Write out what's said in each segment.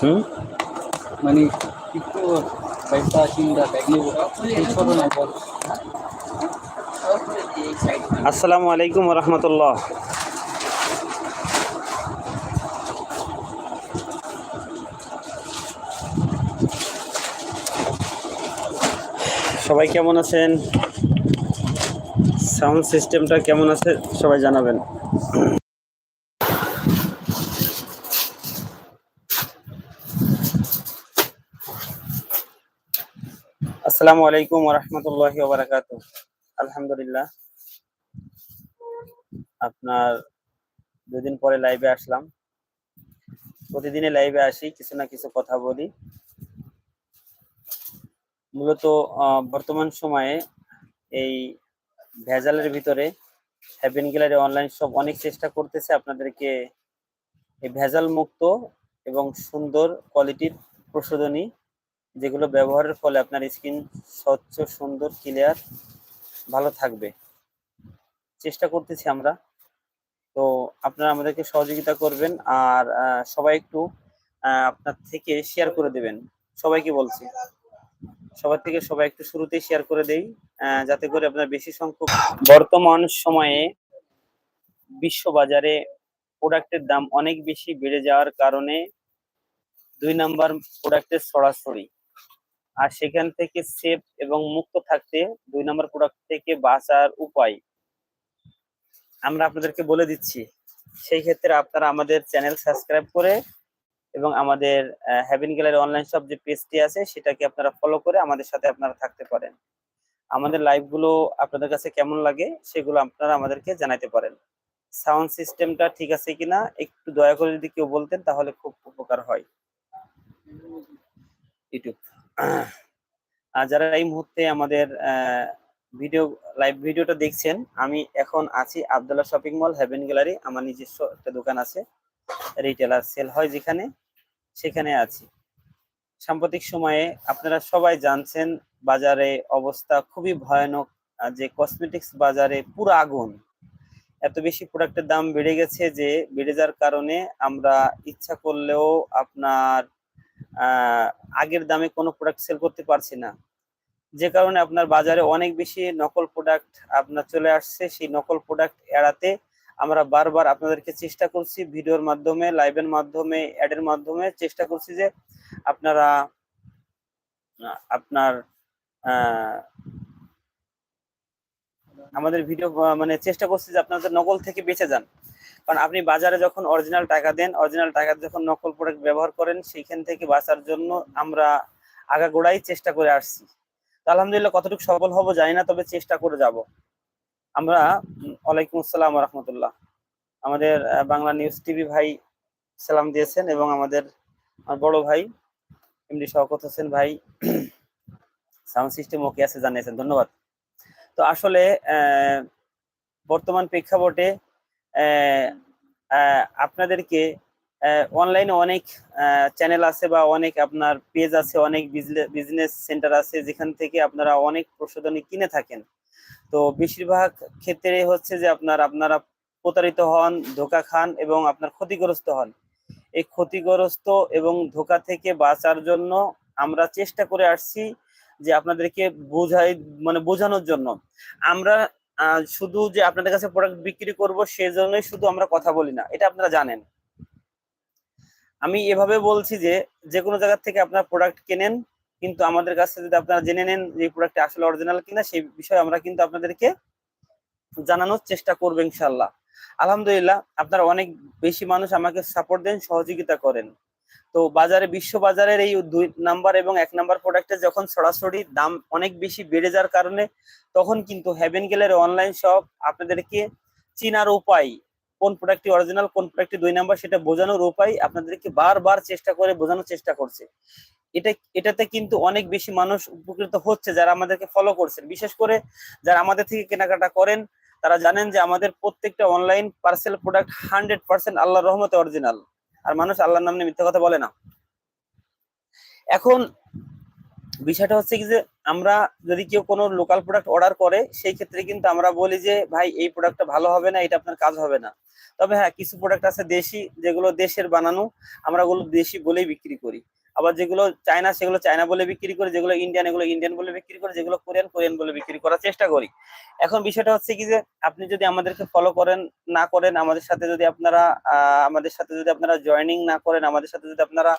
হুম? মানে একটু বাইকটা চিন্তা ব্যাগ নিব এই ষোলো নম্বর আসসালামু আলাইকুম রহমতুল্লাহ সবাই কেমন আছেন? সাউন্ড সিস্টেমটা কেমন আছে সবাই জানাবেন। আসসালামু আলাইকুম রহমতুল্লাহ বারাকাতু আলহামদুলিল্লাহ। আপনার দুদিন পরে লাইভে আসলাম। প্রতিদিনে লাইভে আসি, কিছু না কিছু কথা বলি। মূলত বর্তমান সময়ে এই ভেজালের ভিতরে হ্যাভেন গ্যালারি অনলাইন সব অনেক চেষ্টা করতেছে আপনাদেরকে এই ভেজাল মুক্ত এবং সুন্দর কোয়ালিটির প্রসাধনী যেগুলো ব্যবহারের ফলে আপনার স্কিন স্বচ্ছ, সুন্দর ক্লিয়ার ভালো থাকবে। চেষ্টা করতেছি আমরা। তো আপনারা আমাদেরকে সহযোগিতা করবেন আর সবাই একটু আপনার থেকে শেয়ার করে দেবেন। সবাইকে বলছি। সবার থেকে সবাই একটু শুরুতেই শেয়ার করে দেই যাতে করে আপনার বেশি সংখ্যক বর্তমান সময়ে বিশ্ব বাজারে প্রোডাক্টের দাম অনেক বেশি বেড়ে যাওয়ার কারণে দুই নাম্বার প্রোডাক্টের সরাসরি। আর সেখান থেকে সেফ এবং মুক্ত থাকতে দুই নাম্বার প্রোডাক্ট থেকে বাঁচার উপায় আমরা আপনাদেরকে বলে দিচ্ছি। সেই ক্ষেত্রে আপনারা আমাদের চ্যানেল সাবস্ক্রাইব করে এবং আমাদের হ্যাভিন গ্যালারি অনলাইন শপ যে পেজটি আছে, সেটাকে আপনারা ফলো করে আমাদের সাথে আপনারা থাকতে পারেন। আমাদের লাইভগুলো আপনাদের কাছে কেমন লাগে, সেগুলো আপনারা আমাদেরকে জানাতে পারেন। সাউন্ড সিস্টেমটা ঠিক আছে কিনা, একটু দয়া করে যদি কেউ বলতেন, তাহলে খুব উপকার হয়। ইউটিউব আর যারা এই মুহূর্তে আমাদের ভিডিও লাইভ ভিডিওটা দেখছেন, আমি এখন আছি Abdullah shopping mall heaven gallery আমার নিজস্ব একটা দোকান আছে। রিটেলার সেল হয় যেখানে, সেখানে আছি। সাম্প্রতিক সময়ে আপনারা সবাই জানছেন বাজারে অবস্থা খুবই ভয়ানক যে কসমেটিক্স বাজারে পুরো আগুন। এত বেশি প্রোডাক্টের দাম বেড়ে গেছে যে বেড়ে যাওয়ার কারণে আমরা ইচ্ছা করলেও আপনার আগের দামে কোনো প্রোডাক্ট সেল করতে পারছি না। যে কারণে আপনার বাজারে অনেক বেশি নকল প্রোডাক্ট আপনার চলে আসছে, সেই নকল প্রোডাক্ট এড়াতে আমরা বারবার আপনাদেরকে চেষ্টা করছি ভিডিওর মাধ্যমে লাইভের মাধ্যমে অ্যাডের মাধ্যমে চেষ্টা করছি যে আপনারা আপনার আমাদের ভিডিও মানে চেষ্টা করছি যে আপনাদের নকল থেকে বেঁচে যান। কারণ আপনি বাজারে যখন অরিজিনাল টাকা দেন অরিজিনাল টাকা যখন নকল প্রোডাক্ট ব্যবহার করেন, সেইখান থেকে বাঁচার জন্য আমরা আগাগোড়াই চেষ্টা করে আসছি। আলহামদুলিল্লাহ কতটুকু সফল হব জানি না, তবে চেষ্টা করে যাব। আমরা ওয়ালাইকুম আসসালাম রহমতুল্লাহ। আমাদের বাংলা নিউজ টিভি ভাই সালাম দিয়েছেন এবং আমাদের বড় ভাই, এমডি শওকত হোসেন ভাই, সাউন্ড সিস্টেম ওকে আছে জানিয়েছেন, ধন্যবাদ। তো আসলে বর্তমান প্রেক্ষাপটে আপনাদেরকে অনলাইনে অনেক চ্যানেল আছে বা অনেক আপনার পেজ আছে, অনেক বিজনেস সেন্টার আছে যেখান থেকে আপনারা অনেক প্রশোধনী কিনে থাকেন। তো বেশিরভাগ ক্ষেত্রে হচ্ছে যে আপনার, আপনারা প্রতারিত হন, ধোকা খান এবং আপনার ক্ষতিগ্রস্ত হন। এই ক্ষতিগ্রস্ত এবং ধোকা থেকে বাঁচার জন্য আমরা চেষ্টা করে আসছি যে আপনাদেরকে বোঝাই মানে বোঝানোর জন্য। আমরা শুধু যে আপনাদের কাছে প্রোডাক্ট বিক্রি করব সেজন্যই শুধু আমরা কথা বলি না, এটা আপনারা জানেন। আমি এভাবে বলছি যে যে কোনো জায়গা থেকে আপনার প্রোডাক্ট কেনেন কিন্তু আমাদের কাছে যদি আপনারা জেনে নেন যে প্রোডাক্ট আসলে অরিজিনাল কিনা, সেই বিষয়ে আমরা কিন্তু আপনাদেরকে জানানোর চেষ্টা করব ইনশাল্লাহ আলহামদুলিল্লাহ, আপনারা অনেক বেশি মানুষ আমাকে সাপোর্ট দেন, সহযোগিতা করেন। তো বাজারে, বিশ্ব বাজারের এই দুই নাম্বার এবং এক নাম্বার প্রোডাক্টের যখন সরাসরি দাম অনেক বেশি বেড়ে যাওয়ার কারণে, তখন কিন্তু হ্যাভেন গেলের অনলাইন শপ আপনাদেরকে চিনার উপায় কোন প্রোডাক্টটি অরিজিনাল কোন প্রোডাক্টটি দুই নাম্বার সেটা বোঝানোর উপায় আপনাদেরকে বারবার চেষ্টা করে বোঝানোর চেষ্টা করছে। এটা, এটাতে কিন্তু অনেক বেশি মানুষ উপকৃত হচ্ছে যারা আমাদেরকে ফলো করছেন। বিশেষ করে যারা আমাদের থেকে কেনাকাটা করেন, তারা জানেন যে আমাদের প্রত্যেকটা online parcel product hundred percent আল্লাহ রহমতে অরিজিনাল আর মানুষ আল্লাহর নামে মিথ্যা কথা বলে না। এখন বিষয়টা হচ্ছে কি যে আমরা যদি কেউ কোনো লোকাল প্রোডাক্ট অর্ডার করে, সেই ক্ষেত্রে কিন্তু আমরা বলি যে, ভাই, এই প্রোডাক্টটা ভালো হবে না, এটা আপনার কাজ হবে না। তবে হ্যাঁ কিছু প্রোডাক্ট আছে দেশি, যেগুলো দেশের বানানো, আমরা ওগুলো দেশি বলেই বিক্রি করি। আবার যেগুলো চায়না, সেগুলো চায়না বলে বিক্রি করে, যেগুলো ইন্ডিয়ান এগুলো ইন্ডিয়ান বলে বিক্রি করে, যেগুলো কোরিয়ান কোরিয়ান বলে বিক্রি করার চেষ্টা করি। এখন বিষয়টা হচ্ছে কি যে, আপনি যদি আমাদেরকে ফলো করেন, না করেন, আমাদের সাথে যদি আপনারা আমাদের সাথে যদি আপনারা জয়েনিং না করেন, আমাদের সাথে যদি আপনারা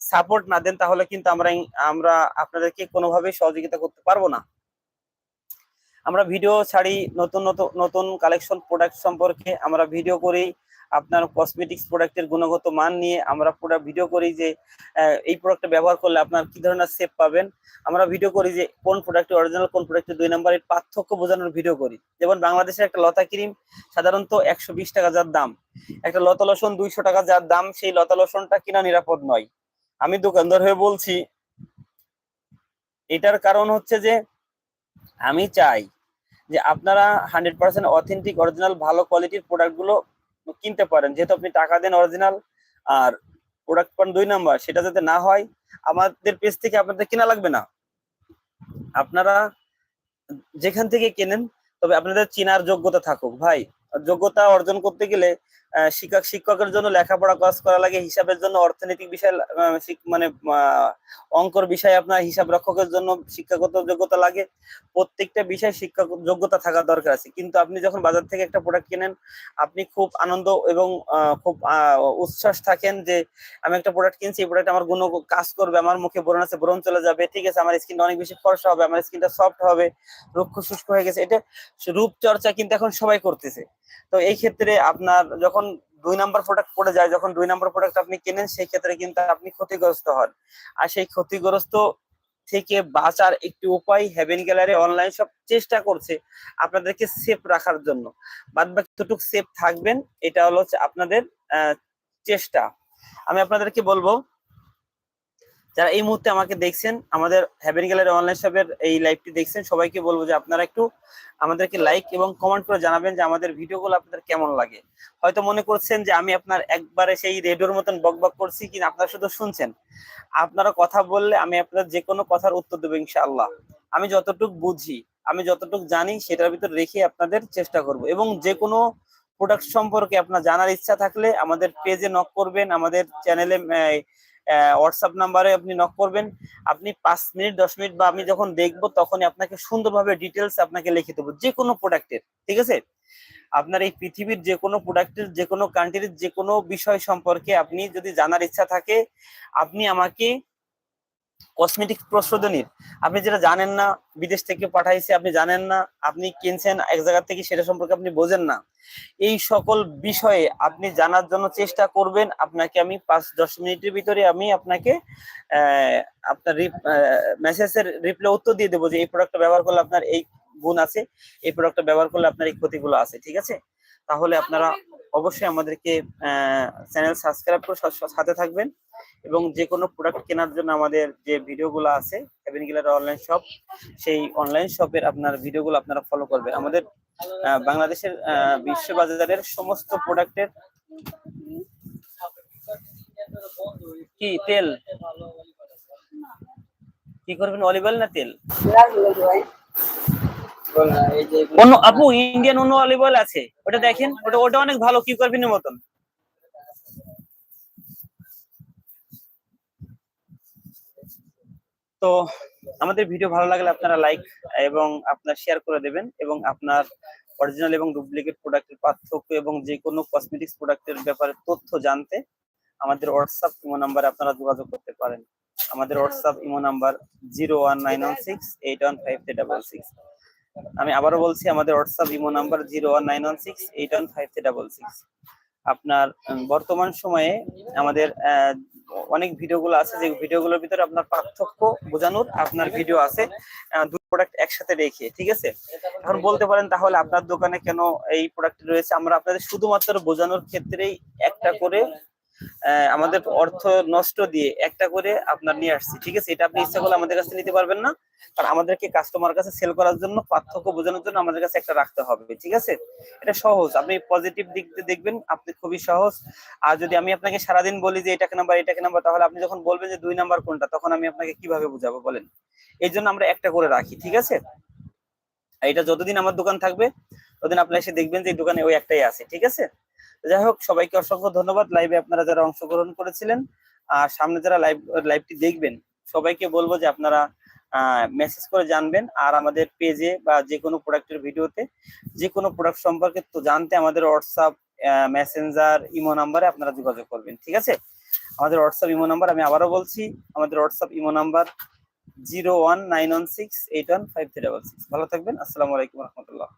সাপোর্ট না দেন, তাহলে কিন্তু আমরা আমরা আপনাদেরকে কোনোভাবেই সহযোগিতা করতে পারব না। আমরা ভিডিও ছাড়ি, নতুন নতুন নতুন কালেকশন প্রোডাক্ট সম্পর্কে আমরা ভিডিও করি। আপনার কসমেটিক্স প্রোডাক্টের গুণগত মান নিয়ে আমরা পুরো ভিডিও করি যে এই প্রোডাক্টটা ব্যবহার করলে আপনার কি ধরনের সেভ পাবেন। আমরা ভিডিও করি যে, কোন প্রোডাক্টের অরিজিনাল কোন প্রোডাক্টের দুই নম্বরের পার্থক্য বোঝানোর ভিডিও করি। যেমন বাংলাদেশের একটা লতা ক্রিম, সাধারণত একশো বিশ টাকা যার দাম। একটা লতা লোশন দুইশো টাকা যার দাম, সেই লতা লোশনটা কিনা নিরাপদ নয়। আমি দোকানদার হয়ে বলছি, এটার কারণ হচ্ছে যে, আমি চাই যে আপনারা হান্ড্রেড পার্সেন্ট অথেন্টিক অরিজিনাল ভালো কোয়ালিটির প্রোডাক্টগুলো কিনতে পারেন। যেহেতু আপনি টাকা দেন অরিজিনাল আর প্রোডাক্ট পান দুই নাম্বার সেটা যাতে না হয়, আমাদের পেজ থেকে আপনাদের কেনা লাগবে না। আপনারা যেখান থেকে কেনেন, তবে আপনাদের চেনার যোগ্যতা থাকুক। ভাই যোগ্যতা অর্জন করতে গেলে শিক্ষক শিক্ষকের জন্য লেখাপড়া কাজ করা লাগে, হিসাবের জন্য অর্থনৈতিক বিষয় মানে অঙ্কর বিষয়ে আপনার হিসাব রক্ষকের জন্য শিক্ষাগত যোগ্যতা লাগে। প্রত্যেকটা বিষয়ে শিক্ষা যোগ্যতা থাকা দরকার আছে। কিন্তু আপনি যখন বাজার থেকে একটা প্রোডাক্ট কেনেন, আপনি খুব আনন্দ এবং খুব উচ্ছ্বাস থাকেন যে, আমি একটা প্রোডাক্ট কিনছি, এই প্রোডাক্ট আমার গুণ কাজ করবে, আমার মুখে ব্রণ আছে ব্রণ চলে যাবে, ঠিক আছে, আমার স্কিনটা অনেক বেশি ফর্সা হবে, আমার স্কিনটা সফট হবে, রুক্ষ শুষ্ক হয়ে গেছে। এটা রূপচর্চা কিন্তু এখন সবাই করতেছে। তো এই ক্ষেত্রে আপনার যখন দুই নাম্বার প্রোডাক্ট পড়ে যায়, যখন দুই নাম্বার প্রোডাক্ট আপনি কেনেন, সেই ক্ষেত্রে কিন্তু আপনি ক্ষতিগ্রস্ত হন। আর সেই ক্ষতিগ্রস্ত থেকে বাঁচার একটি উপায় হেভেন গ্যালারি অনলাইন সব চেষ্টা করছে আপনাদেরকে সেফ রাখার জন্য। বাদ বাকি যতটুকু সেফ থাকবেন, এটা হলো আপনাদের চেষ্টা। আমি আপনাদেরকে বলব যারা এই মুহূর্তে আমাকে দেখছেন, আমাদের হ্যাভেন গ্যালারি অনলাইন শপের এই লাইভটি দেখছেন, সবাইকে বলব যে আপনারা একটু আমাদেরকে লাইক এবং কমেন্ট করে জানাবেন যে আমাদের ভিডিওগুলো আপনাদের কেমন লাগে। হয়তো মনে করছেন যে আমি আপনার একবারে সেই রেডিওর মতন বক বক করছি কিন্তু আপনারা শুধু শুনছেন। আপনারা কথা বললে আমি আপনার যে কোনো কথার উত্তর দেবো ইনশাআল্লাহ। আমি যতটুকু বুঝি, আমি যতটুকু জানি সেটার ভিতর রেখে আপনাদের চেষ্টা করব এবং যে কোনো প্রোডাক্ট সম্পর্কে আপনার জানার ইচ্ছা থাকলে আমাদের পেজে নক করবেন, আমাদের চ্যানেলে হোয়াটসঅ্যাপ নাম্বারে আপনি নক করবেন। আপনি পাঁচ মিনিট, দশ মিনিট বা আমি যখন দেখব তখনই আপনাকে সুন্দরভাবে ডিটেলস আপনাকে লিখে দেবো, যে কোনো প্রোডাক্টের ঠিক আছে? আপনার এই পৃথিবীর যে কোনো প্রোডাক্টের যে কোনো কান্ট্রির যে কোনো বিষয় সম্পর্কে আপনি যদি জানার ইচ্ছা থাকে, আপনি আমাকে কসমেটিক প্রশোধনীর আপনি যেটা জানেন না, বিদেশ থেকে পাঠাইছে, আপনি জানেন না, আপনি কিনছেন, এক জায়গা থেকে সেটা সম্পর্কে আপনি বোঝেন না। এই সকল বিষয়ে আপনি জানার জন্য চেষ্টা করবেন। আপনাকে আমি পাঁচ, দশ মিনিটের ভিতরে আমি আপনাকে আপনার মেসেজের রিপ্লে উত্তর দিয়ে দেবো যে এই প্রোডাক্টটা ব্যবহার করলে আপনার এই গুণ আছে, এই প্রোডাক্টটা ব্যবহার করলে আপনার এই ক্ষতিগুলো আছে, ঠিক আছে? তাহলে আপনারা অবশ্যই আমাদেরকে চ্যানেল সাবস্ক্রাইব করে সাথে থাকবেন এবং যে কোনো প্রোডাক্ট কেনার জন্য আমাদের যে ভিডিওগুলো আছে হেভেন গিলার অনলাইন শপ সেই অনলাইন শপের আপনার ভিডিওগুলো আপনারা ফলো করবেন। আমাদের বাংলাদেশের বিশ্ববাজারের সমস্ত প্রোডাক্টের কি, তেল? কি করবেন? অলিভ অয়েল না তেল? অন্য, আপু ইন্ডিয়ান অন্য অলিভ অয়েল আছে। ওটা দেখেন, ওটা ওটা অনেক ভালো কি মতন। তো আমাদের ভিডিও ভালো লাগলে আপনারা লাইক এবং আপনার শেয়ার করে দেবেন এবং আপনার অরিজিনাল এবং ডুপ্লিকেট প্রোডাক্টের পার্থক্য এবং যে কোনো কসমেটিক্স প্রোডাক্টের ব্যাপারে তথ্য জানতে আমাদের হোয়াটসঅ্যাপ ইমো নাম্বারে আপনারা যোগাযোগ করতে পারেন। আমাদের WhatsApp imo number zero one nine one six eight one five three double six আমি আবারও বলছি, আমাদের WhatsApp imo number zero one nine one six eight one five three double six আপনার বর্তমান সময়ে আমাদের অনেক ভিডিওগুলো আছে, যে ভিডিওগুলোর ভিতরে আপনার পার্থক্য বোঝানোর আপনার ভিডিও আছে দুটো প্রোডাক্ট একসাথে রেখে, ঠিক আছে? এখন বলতে পারেন তাহলে আপনার দোকানে কেন এই প্রোডাক্ট রয়েছে? আমরা আপনাদের শুধুমাত্র বোঝানোর ক্ষেত্রেই একটা করে আমাদের অর্থ নষ্ট দিয়ে একটা করে আপনার নিয়ে আসছি, ঠিক আছে? এটা আপনি ইচ্ছা করলে আমাদের কাছে নিতে পারবেন না। কারণ আমাদেরকে কাস্টমার কাছে সেল করার জন্য, পার্থক্য বোঝানোর জন্য আমাদের কাছে একটা রাখতে হবে, ঠিক আছে? এটা সহজ। আপনি পজিটিভ দিক দিয়ে দেখবেন, আপনি খুবই সহজ। আর যদি আমি আপনাকে সারাদিন বলি যে এটাকে নাম্বার এটাকে নাম্বার তাহলে আপনি যখন বলবেন যে দুই নাম্বার কোনটা, তখন আমি আপনাকে কীভাবে বুঝাবো বলেন? এই জন্য আমরা একটা করে রাখি, ঠিক আছে? এটা যতদিন আমার দোকান থাকবে, ততদিন আপনি এসে দেখবেন যে দোকানে ওই একটাই আছে, ঠিক আছে? যাই হোক, সবাইকে অসংখ্য ধন্যবাদ। লাইভে আপনারা যারা অংশগ্রহণ করেছিলেন, আর সামনে যারা লাইভ লাইভটি দেখবেন, সবাইকে বলব যে আপনারা মেসেজ করে জানবেন। আর আমাদের পেজে বা যে কোনো প্রোডাক্টের ভিডিওতে যে কোনো প্রোডাক্ট সম্পর্কে তো জানতে আমাদের হোয়াটসঅ্যাপ মেসেঞ্জার ইমো নাম্বারে আপনারা যোগাযোগ করবেন, ঠিক আছে? আমাদের হোয়াটসঅ্যাপ ইমো নাম্বার আমি আবারও বলছি, আমাদের WhatsApp imo number zero one nine one six eight one five three double six ভালো থাকবেন, আসসালামু আলাইকুম রহমতুল্লাহ।